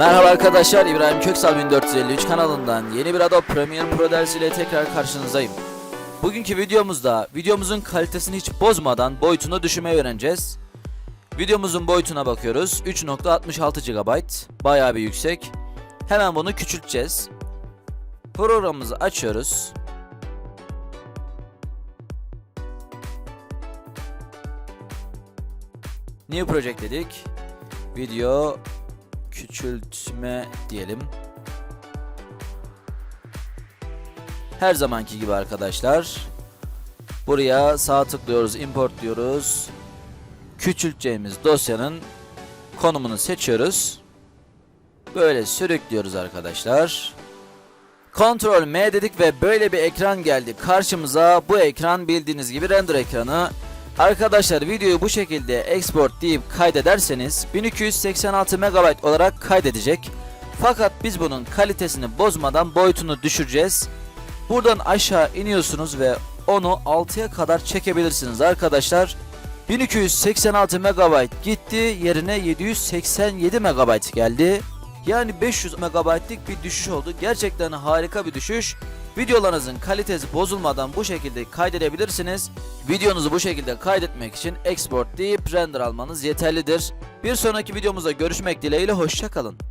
Merhaba arkadaşlar İbrahim Köksal 1453 kanalından yeni bir Adobe Premiere Pro dersiyle tekrar karşınızdayım. Bugünkü videomuzda videomuzun kalitesini hiç bozmadan boyutunu düşürmeyi öğreneceğiz. Videomuzun boyutuna bakıyoruz 3.66 GB bayağı bir yüksek. Hemen bunu küçülteceğiz. Programımızı açıyoruz. New Project dedik. Video küçültme diyelim. Her zamanki gibi arkadaşlar. Buraya sağ tıklıyoruz, import diyoruz. Küçülteceğimiz dosyanın konumunu seçiyoruz. Böyle sürüklüyoruz arkadaşlar. Ctrl M dedik ve böyle bir ekran geldi karşımıza. Bu ekran bildiğiniz gibi render ekranı. Arkadaşlar videoyu bu şekilde export deyip kaydederseniz 1286 MB olarak kaydedecek. Fakat biz bunun kalitesini bozmadan boyutunu düşüreceğiz. Buradan aşağı iniyorsunuz ve onu 6'ya kadar çekebilirsiniz arkadaşlar. 1286 MB gitti yerine 787 MB geldi. Yani 500 MB'lik bir düşüş oldu. Gerçekten harika bir düşüş. Videolarınızın kalitesi bozulmadan bu şekilde kaydedebilirsiniz. Videonuzu bu şekilde kaydetmek için export deyip render almanız yeterlidir. Bir sonraki videomuzda görüşmek dileğiyle hoşçakalın.